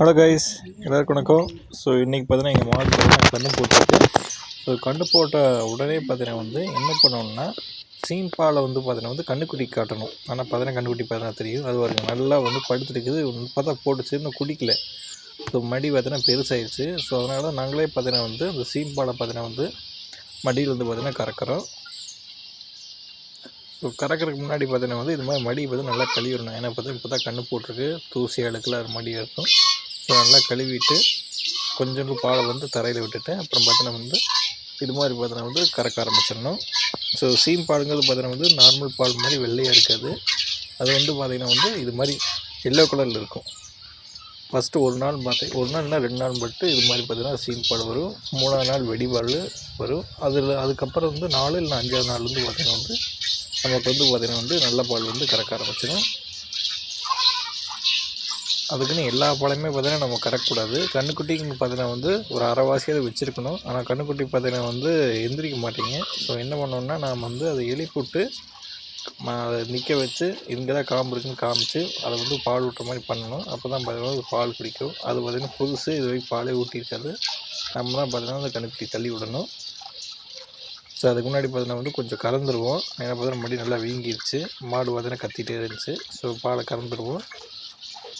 Hello guys எல்லாருக்கும் வணக்கம். So இன்றைக்கி பார்த்தீங்கன்னா எங்கள் மாடு பார்த்தீங்கன்னா கன்று போட்டிருக்கு. ஸோ கன்று போட்ட உடனே பார்த்தீங்கன்னா வந்து என்ன பண்ணணும்னா சீன் பாலை வந்து பார்த்தீங்கன்னா வந்து கண்ணுக்குட்டி காட்டணும். ஆனால் பார்த்தீங்கன்னா கண்ணுக்குட்டி பார்த்தீங்கன்னா தெரியும். அது வரைக்கும் நல்லா வந்து படுத்துருக்குது. பார்த்தா போட்டுச்சு இன்னும் குடிக்கல. ஸோ மடி பார்த்தீங்கன்னா பெருசாயிடுச்சு. ஸோ அதனால நாங்களே பார்த்தீங்கன்னா வந்து அந்த சீன் பாலை பார்த்தீங்கன்னா வந்து மடியில் வந்து பார்த்தீங்கன்னா கறக்கிறோம். ஸோ கறக்கிறதுக்கு முன்னாடி பார்த்தீங்கன்னா வந்து இது மாதிரி மடி வந்து நல்லா கழுவிடணும். ஏன்னா பார்த்தீங்கன்னா இப்போ தான் கண்ணு போட்டிருக்கு. தூசி அழுக்கில் மடி இருக்கும். ஸோ நல்லா கழுவிட்டு கொஞ்சோண்டு பாலை வந்து தரையில் விட்டுட்டு அப்புறம் பார்த்தீங்கன்னா வந்து இது மாதிரி பார்த்தீங்கன்னா வந்து கறக்க ஆரம்பிச்சிடணும். ஸோ சீம் பாலுங்கிறது பார்த்தீங்கன்னா வந்து நார்மல் பால் மாதிரி வெள்ளையாக இருக்காது. அது வந்து பார்த்திங்கன்னா வந்து இது மாதிரி எல்லோ கலரில் இருக்கும். ஃபஸ்ட்டு ஒரு நாள் பார்த்து ஒரு நாள் இல்லை ரெண்டு நாள் மட்டும் இது மாதிரி பார்த்தீங்கன்னா சீம் பால் வரும். மூணாவது நாள் வெடிபால் வரும். அதில் அதுக்கப்புறம் வந்து நாலு இல்லை அஞ்சாவது நாள் வந்து பார்த்திங்கன்னா வந்து நமக்கு வந்து பார்த்திங்கன்னா வந்து நல்ல பால் வந்து கறக்க ஆரம்பிச்சிடும். அதுக்குன்னு எல்லா பாலையுமே பார்த்தீங்கன்னா நம்ம கறக்கக்கூடாது. கண்ணுக்குட்டிக்கு பார்த்தீங்கன்னா வந்து ஒரு அரைவாசியாவது வச்சுருக்கணும். ஆனால் கண்ணுக்குட்டி பார்த்தீங்கன்னா வந்து எந்திரிக்க மாட்டேங்க. ஸோ என்ன பண்ணோன்னா நாம் வந்து அதை எழுப்பிவிட்டு அதை நிற்க வச்சு இங்கே தான் காம்பு இருக்குன்னு காமிச்சு அதை வந்து பால் ஊட்டுற மாதிரி பண்ணணும். அப்போ தான் பார்த்தீங்கன்னா பால் பிடிக்கும். அது பார்த்திங்கன்னா புதுசு இது வரைக்கும் பாலே ஊட்டியிருக்காது. நம்ம தான் பார்த்தீங்கன்னா அந்த கண்ணுக்குட்டி தள்ளி விடணும். ஸோ அதுக்கு முன்னாடி பார்த்தீங்கன்னா வந்து கொஞ்சம் கறந்துருவோம். ஏன்னா பார்த்தீங்கன்னா மடி நல்லா வீங்கிருச்சு. மாடு பார்த்தீங்கன்னா கத்திகிட்டே இருந்துச்சு. ஸோ பாலை கறந்துருவோம்.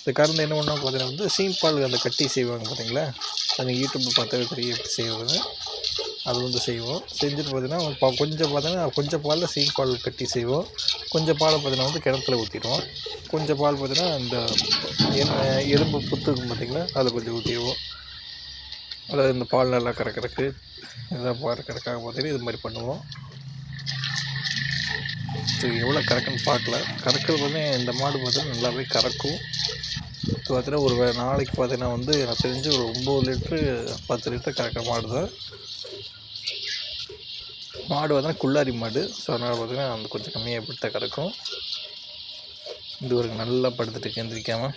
இந்த கறந்து என்ன பண்ணால் பார்த்தீங்கன்னா வந்து சீம் பால் அந்த கட்டி செய்வாங்க பார்த்தீங்களா? அது யூடியூப் பார்த்தாவே தெரிய எப்படி செய்வாங்க அது வந்து செய்வோம். செஞ்சுட்டு பார்த்தீங்கன்னா பா கொஞ்சம் பார்த்தீங்கன்னா கொஞ்சம் பாலில் சீம் பால் கட்டி செய்வோம். கொஞ்சம் பாலை பார்த்தீங்கன்னா வந்து கிணத்துல ஊற்றிடுவோம் கொஞ்சம் பால் பார்த்தீங்கன்னா இந்த எறும்பு புத்து இருக்கும் பார்த்தீங்களா? அதில் கொஞ்சம் ஊற்றிடுவோம் அதாவது இந்த பால் நல்லா கறக்கிறதுக்கு இதெல்லாம் பார்க்கறதுக்காக பார்த்தீங்கன்னா இது மாதிரி பண்ணுவோம். இது எவ்வளோ கறக்குன்னு பார்க்கல. கறக்கிறது வந்து இந்த மாடு பார்த்தீங்கன்னா நல்லாவே கறக்கும். பார்த்தீங்கன்னா ஒரு நாளைக்கு பார்த்தீங்கன்னா வந்து எனக்கு தெரிஞ்சு ஒரு ஒம்பது லிட்ரு பத்து லிட்டர் கறக்கிற மாடு தான். மாடு பார்த்தீங்கன்னா குள்ளாரி மாடு. ஸோ அதனால் பார்த்தீங்கன்னா அந்த கொஞ்சம் கம்மியாக எப்படி தான் கறக்கும். இது ஒரு நல்லா படுத்துட்டு எந்திரிக்காமல்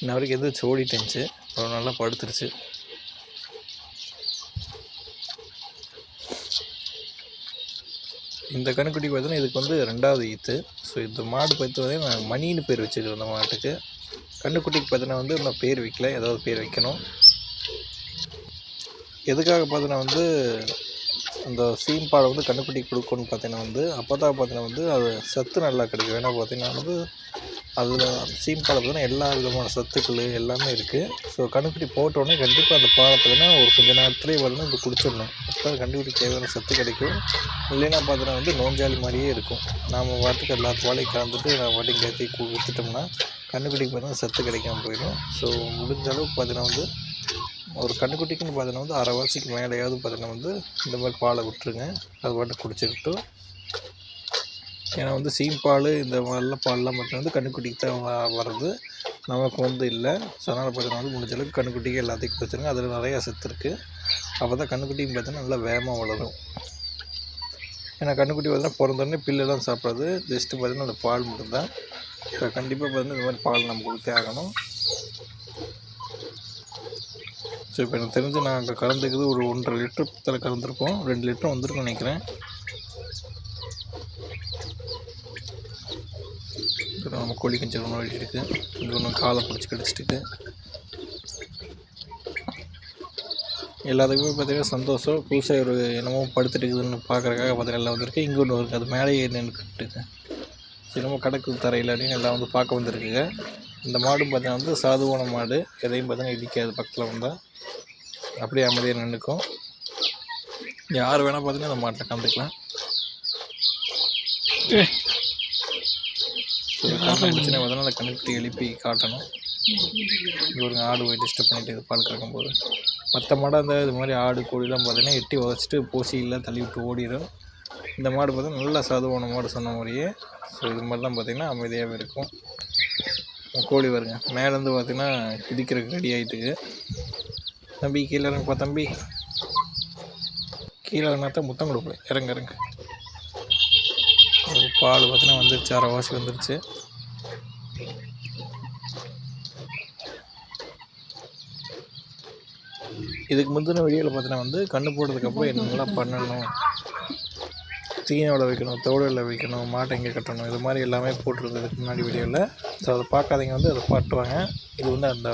இன்ன வரைக்கும் எந்திரிச்சு ஓடிட்டுருந்துச்சு அப்புறம் நல்லா படுத்துருச்சு. இந்த கணுக்குட்டி பார்த்தீங்கன்னா இதுக்கு வந்து ரெண்டாவது ஈத்து. ஸோ இந்த மாடு பார்த்து பார்த்தீங்கன்னா நான் மணின்னு பேர் வச்சுக்கிறேன் இந்த மாட்டுக்கு. கண்ணுக்குட்டிக்கு பார்த்தீங்கன்னா வந்து நான் பேர் வைக்கல. ஏதாவது பேர் வைக்கணும். எதுக்காக பார்த்தீங்கன்னா வந்து அந்த சீம்பாடை வந்து கண்ணுக்குட்டி கொடுக்கணும்னு பார்த்தீங்கன்னா வந்து அப்போ தான் பார்த்தீங்கன்னா வந்து அது சத்து நல்லா கிடைக்கும். ஏன்னா பார்த்தீங்கன்னா வந்து அதில் சீம்பாடை பார்த்தீங்கன்னா எல்லா விதமான சத்துக்கள் எல்லாமே இருக்குது ஸோ கண்ணுக்குட்டி போட்டோடனே கண்டிப்பாக அந்த பாலை பார்த்தீங்கன்னா ஒரு கொஞ்ச நேரத்துலேயே பார்த்தீங்கன்னா இது குடிச்சிடணும் அப்போ தான் கண்ணுக்குட்டி தேவையான சத்து கிடைக்கும். இல்லைன்னா பார்த்தீங்கன்னா வந்து நோஞ்சாலி மாதிரியே இருக்கும். நாம் வாட்டுக்கு எல்லா பாலையும் கலந்துட்டு நான் வாட்டிக்கு ஏற்றி விற்றுட்டோம்னா கண்ணுக்குட்டிக்கு பார்த்தீங்கன்னா சத்து கிடைக்காம போயிடும். ஸோ முடிஞ்ச அளவுக்கு பார்த்தீங்கன்னா வந்து ஒரு கண்ணுக்குட்டிக்குன்னு பார்த்தீங்கன்னா வந்து அரை வருஷத்துக்கு மேலேயாவது பார்த்தீங்கன்னா வந்து இந்த மாதிரி பாலை விட்டுருங்க. அது பாட்டு குடிச்சிக்கிட்டும் ஏன்னா வந்து சீம் பால் இந்த மாதிரிலாம் பால்லாம் பார்த்தீங்கன்னா வந்து கண்ணுக்குட்டிக்கு தான் வ- வர்றது. நமக்கு வந்து இல்லை. ஸோ அதனால் பார்த்தீங்கன்னா வந்து முடிஞ்ச அளவுக்கு கண்ணுக்குட்டிக்கு எல்லாத்தையும் குடிச்சிருங்க. அதில் நிறையா சத்து இருக்குது அப்போ தான் கண்ணுக்குட்டியும் பார்த்தீங்கன்னா நல்லா வேகமாக வளரும். ஏன்னா கண்ணுக்குட்டி பார்த்தீங்கன்னா பிறந்தோடனே பில்லெல்லாம் சாப்பிடாது. ஜஸ்ட்டு பார்த்தீங்கன்னா அந்த பால் மட்டும்தான். ஸோ கண்டிப்பாக பார்த்தீங்கன்னா இந்த மாதிரி பால் நம்ம கொடுத்தே ஆகணும். ஸோ இப்போ எனக்கு தெரிஞ்சு நாங்கள் கலந்துக்குது ஒரு ஒன்றரை லிட்டர் பத்தில் கலந்துருக்கோம் ரெண்டு லிட்டர் வந்துருக்கும்னு நினைக்கிறேன். இப்போ நம்ம கோழி கஞ்சி ஒன்று ஓடிட்டு இருக்கு இங்கே ஒன்று காலை பிடிச்சி கடிச்சிட்டு எல்லாத்துக்குமே பார்த்தீங்கன்னா சந்தோஷம். புதுசாக ஒரு என்னமோ படுத்துட்டு இருக்குதுன்னு பார்க்குறக்காக பார்த்தீங்கன்னா எல்லாம் வந்திருக்கு. இங்கே ஒன்று இருக்குது அது மேலேயே நின்றுக்கிட்டு நம்ம கடக்கு தரையில் அப்படின்னு எல்லாம் வந்து பார்க்க வந்திருக்குங்க. இந்த மாடு பார்த்தீங்கன்னா வந்து சாதுவான மாடு. எதையும் பார்த்தீங்கன்னா இடிக்காது. பக்கத்தில் வந்தால் அப்படியே அமைதியாக நின்றுக்கும் யார் வேணால் பார்த்தீங்கன்னா அந்த மாட்டில் கலந்துக்கலாம் கண்டுபிடிச்சுன்னா பார்த்தீங்கன்னா அந்த கணக்கு எழுப்பி காட்டணும். இது ஒரு ஆடு போய் டிஸ்டர்ப் பண்ணிட்டு பால் கறக்கும் போது மற்ற மாடு அந்த இது மாதிரி ஆடு கோழிலாம் பார்த்தீங்கன்னா எட்டி உதச்சிட்டு பூசியெல்லாம் தள்ளி விட்டு ஓடிடும் இந்த மாடு பார்த்தீங்கன்னா நல்லா சாதுவான மாடு சொன்ன மாதிரியே. ஸோ இது மாதிரிலாம் பார்த்திங்கன்னா அமைதியாகவே இருக்கும். கோழி வருங்க மேலேருந்து பார்த்தீங்கன்னா குதிக்கிறதுக்கு ரெடி ஆகிட்டுக்கு தம்பி கீழே இறங்கப்பா தம்பி. கீழே இறங்கினா தான் முத்தம் கொடுப்பேன். இறங்க இறங்க. ஒரு பால் பார்த்தீங்கன்னா வந்துருச்சு. அரைவாசி வந்துருச்சு. இதுக்கு முந்தின வீடியோவில் பார்த்தீங்கன்னா வந்து கண்ணு போட்டதுக்கப்புறம் என்னெல்லாம் பண்ணணும்? தீனோட வைக்கணும் தோடில் வைக்கணும் மாட்டை எங்கே கட்டணும் இது மாதிரி எல்லாமே போட்டிருந்ததுக்கு முன்னாடி வீடியோவில் ஸோ அதை பார்க்காதீங்க வந்து அதை பாட்டுவாங்க இது வந்து அந்த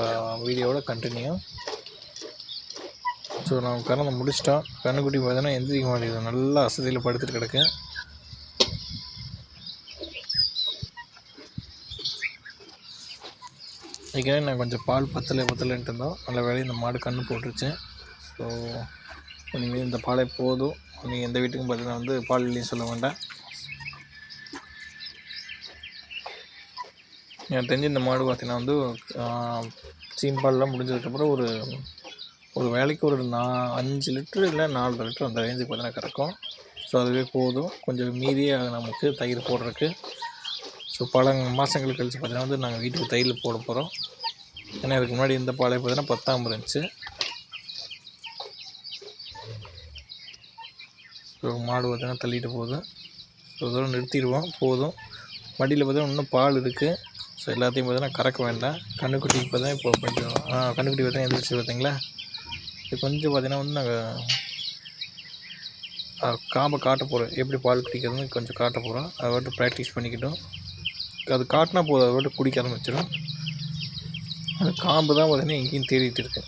வீடியோவோட கண்டினியூ ஸோ நான் கறந்து முடிச்சிட்டோம். கண்ணுக்குட்டி பார்த்தீங்கன்னா எந்திரிக்க மாட்டேங்குது. நல்லா அசதியில் படுத்துட்டு கிடக்கு ஏற்கனவே நான் கொஞ்சம் பால் பத்தலை பத்தலைன்ட்டு இருந்தோம். நல்ல வேலையை இந்த மாடு கன்று போட்டுருச்சு. ஸோ இனிமேல் இந்த பாலே போதும். நீங்கள் எந்த வீட்டுக்கும் பார்த்தீங்கன்னா வந்து பால் இல்லைன்னு சொல்ல வேண்டாம். எனக்கு தெரிஞ்சு இந்த மாடு பார்த்தீங்கன்னா வந்து ஆஹ், சீம்பால்லாம் முடிஞ்சதுக்கப்புறம் ஒரு ஒரு வேலைக்கு ஒரு நா அஞ்சு லிட்டரு இல்லை நாலு லிட்டர் அந்த ரேஞ்சுக்கு பார்த்தீங்கன்னா கறக்கும். ஸோ அதுவே போதும். கொஞ்சம் மீதியாக நமக்கு தயிர் போடுறதுக்கு. ஸோ பல மாதங்கள் கழிச்சு பார்த்தீங்கன்னா வந்து நாங்கள் வீட்டுக்கு தையல் போட போகிறோம். ஏன்னா இதுக்கு முன்னாடி இந்த பாலை பார்த்தீங்கன்னா பத்தாம் இருந்துச்சு. ஸோ மாடு பார்த்தீங்கன்னா தள்ளிட்டு போகுது. ஸோ இதோட நிறுத்திடுவோம். போதும். மடியில் பார்த்தீங்கன்னா இன்னும் பால் இருக்குது ஸோ எல்லாத்தையும் பார்த்தீங்கன்னா கறக்க வேண்டாம். கண்ணுக்குட்டிக்கு பார்த்தா இப்போ கொஞ்சம் ஆ கண்ணுக்குட்டி பார்த்தீங்கன்னா எந்திரிச்சு பார்த்தீங்களா? இது கொஞ்சம் பார்த்தீங்கன்னா வந்து நாங்கள் காம்பை காட்ட போகிறோம் எப்படி பால் குடிக்கிறதுன்னு கொஞ்சம் காட்ட போகிறோம் அதை மட்டும் ப்ராக்டிஸ் பண்ணிக்கிட்டோம். அது காட்டினா போதும் அதை குடிக்க ஆரம்பிச்சிடும். அந்த காம்பு தான் பார்த்தீங்கன்னா எங்கேயும் தேடிட்டு இருக்கு.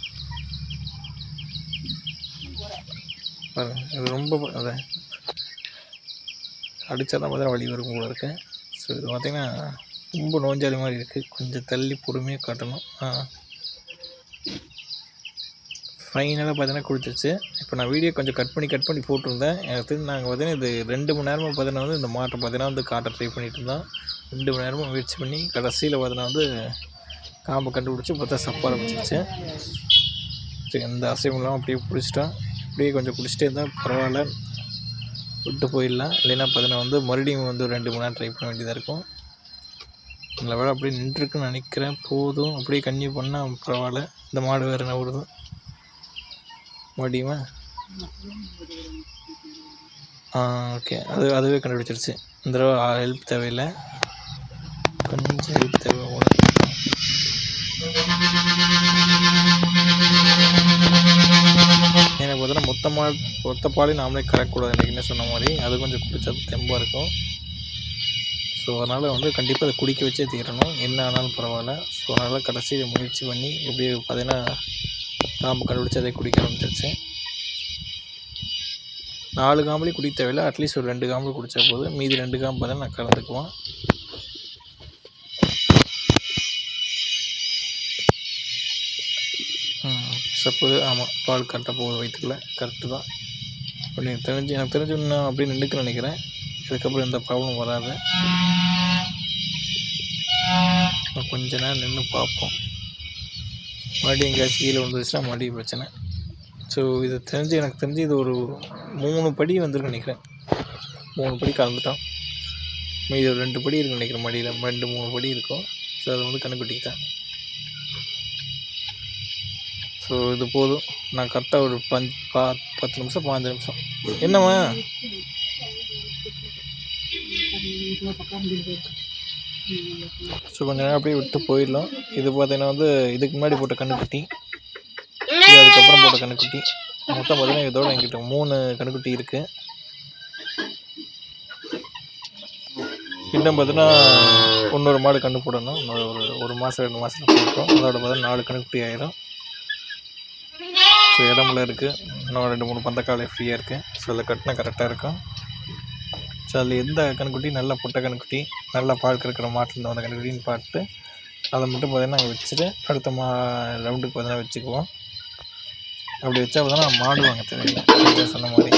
பாருங்க இது ரொம்ப அதான் அதை அடித்தா தான் பார்த்தீங்கன்னா வழி வரும் போல இருக்கு. ஸோ இது பார்த்திங்கன்னா ரொம்ப நோஞ்சாலி மாதிரி இருக்குது கொஞ்சம் தள்ளி பொறுமையாக காட்டணும். ஆ. ஃபைனலாக பார்த்தீங்கன்னா கொடுத்துருச்சு இப்போ நான் வீடியோ கொஞ்சம் கட் பண்ணி கட் பண்ணி போட்டிருந்தேன். எனக்கு நாங்கள் பார்த்தீங்கன்னா இது ரெண்டு மணி நேரமாக பார்த்தீங்கன்னா வந்து இந்த மாட்டை பார்த்தீங்கன்னா வந்து காட்ட ட்ரை பண்ணிட்டு இருந்தோம். ரெண்டு மணி நேரமும் முயற்சி பண்ணி கடைசியில் பார்த்தீங்கன்னா வந்து காம்பை கண்டுபிடிச்சி பார்த்தா சப்ப ஆரம்பிச்சிருச்சு. சரி எந்த அசைவும் இல்லாமல் அப்படியே பிடிச்சிட்டோம் அப்படியே கொஞ்சம் பிடிச்சிட்டே இருந்தால் பரவாயில்ல. விட்டு போயிடலாம். இல்லைன்னா பார்த்தீங்கன்னா வந்து மறுபடியும் வந்து ரெண்டு மணி நேரம் ட்ரை பண்ண வேண்டியதாக இருக்கும். நல்ல வேலை அப்படியே நின்றுருக்குன்னு நினைக்கிறேன். போதும். அப்படியே கன்னியூ பண்ணால் பரவாயில்ல. இந்த மாடு வேறு என்ன விடுது மறுபடியுமா? ஆ ஓகே அது அதுவே கண்டுபிடிச்சிருச்சு. இந்த தடவை ஹெல்ப் தேவையில்லை. கொஞ்சம் தேவை எனக்கு பார்த்தீங்கன்னா மொத்தமாக மொத்த பாலையும் நாமளே கறக்கக்கூடாது. என்றைக்குமே சொன்ன மாதிரி? அது கொஞ்சம் குடிச்சா தெம்பாக இருக்கும். ஸோ அதனால் வந்து கண்டிப்பாக அதை குடிக்க வச்சே தீரணும். என்ன ஆனாலும் பரவாயில்ல. ஸோ அதனால் கடைசி முயற்சி பண்ணி எப்படி பார்த்தீங்கன்னா காம்பு கண்டுபிடிச்சி அதை குடிக்க ஆரம்பிச்சிருச்சு. நாலு காம்புலேயும் குடிக்க தேவையில்லை. அட்லீஸ்ட் ஒரு ரெண்டு காம்பு குடித்தா போதும். மீதி ரெண்டு காம்பு பார்த்தா நான் கலந்துக்குவோம் சப்போது ஆமாம் பால் கரெக்டாக போகுது வயிற்றுக்குள்ள கரெக்டு தான். அப்படி எனக்கு தெரிஞ்சு எனக்கு தெரிஞ்சு இன்னும் அப்படியே நின்றுக்கு நினைக்கிறேன். இதுக்கப்புறம் எந்த ப்ராப்ளம் வராது. கொஞ்ச நேரம் நின்று பார்ப்போம். மறுபடியும் எங்கேயாச்சும் கீழே வந்துருச்சுன்னா மறுபடியும் பிரச்சனை. ஸோ இது தெரிஞ்சு எனக்கு தெரிஞ்சு இது ஒரு மூணு படி வந்துருக்கு நினைக்கிறேன். மூணு படி கலந்துட்டான். மீதி ஒரு ரெண்டு படி இருக்குன்னு நினைக்கிறேன் மடியில். ரெண்டு மூணு படி இருக்கும். ஸோ அதை வந்து கண்டுபிடிக்கிட்டேன். தான் ஸோ இது போதும். நான் கரெக்டாக ஒரு பஞ்ச் பா பத்து நிமிஷம் பாஞ்சு நிமிஷம். என்னம்மா? ஸோ கொஞ்ச நேரம் அப்படியே விட்டு போயிடலாம். இது பார்த்தீங்கன்னா வந்து இதுக்கு முன்னாடி போட்ட கண்ணுக்குட்டி. இது அதுக்கப்புறம் போட்ட கண்ணுக்குட்டி. மொத்தம் பார்த்தீங்கன்னா இதோட எங்கிட்ட மூணு கண்ணுக்குட்டி இருக்குது இன்னும் பார்த்தீங்கன்னா இன்னொரு மாடு கண்டு போடணும். இன்னொரு ஒரு ஒரு மாதம் ரெண்டு மாதத்துல போட்டோம். அதோட பார்த்தீங்கன்னா நாலு கண்ணுக்குட்டி ஆயிரும். ஸோ இடமுல இருக்குது இன்னும் ரெண்டு மூணு பந்தக்காலை ஃப்ரீயாக இருக்குது ஸோ அதில் கட்டினா கரெக்டாக இருக்கும். ஸோ அதில் எந்த கண்குட்டி நல்ல புட்டை கண்குட்டி நல்லா பால் கறக்கிற மாட்டில் வந்த கண்குட்டின்னு பார்த்து அதை மட்டும் பார்த்தீங்கன்னா நாங்கள் வச்சுட்டு அடுத்த மா ரவுண்டுக்கு பார்த்தீங்கன்னா வச்சுக்குவோம். அப்படி வச்சா பார்த்தீங்கன்னா மாடு வாங்க தேவையில்லை. சொன்ன மாதிரி.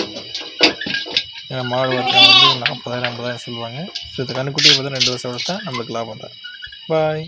ஏன்னா மாடு பார்த்தீங்கன்னா வந்து நாற்பதாயிரம் ஐம்பதாயிரம் சொல்லுவாங்க. ஸோ இந்த கண்குட்டியை பார்த்தா ரெண்டு வருஷம் வளர்த்தா நம்மளுக்கு லாபம் தான். பாய்